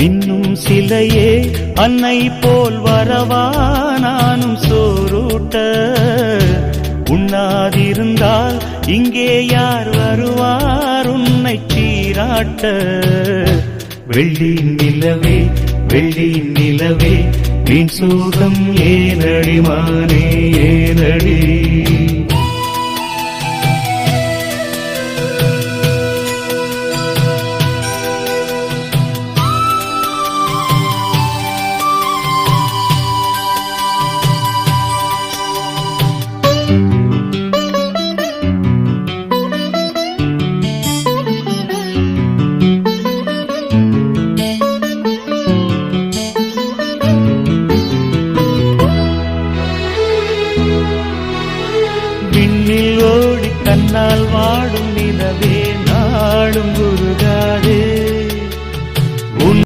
மின்னும் சிலையே அன்னை போல் வரவா நானும் சோரூட்ட. உண்ணாதிருந்தால் இங்கே யார் வருவார் உன்னை சீராட்ட. வெள்ளி நிலவே வெள்ளி நிலவே நீ சோகம் ஏனடிமானே ஏனடி. விண்ணில் ஓடி தன்னால் வாடும் நிலவே.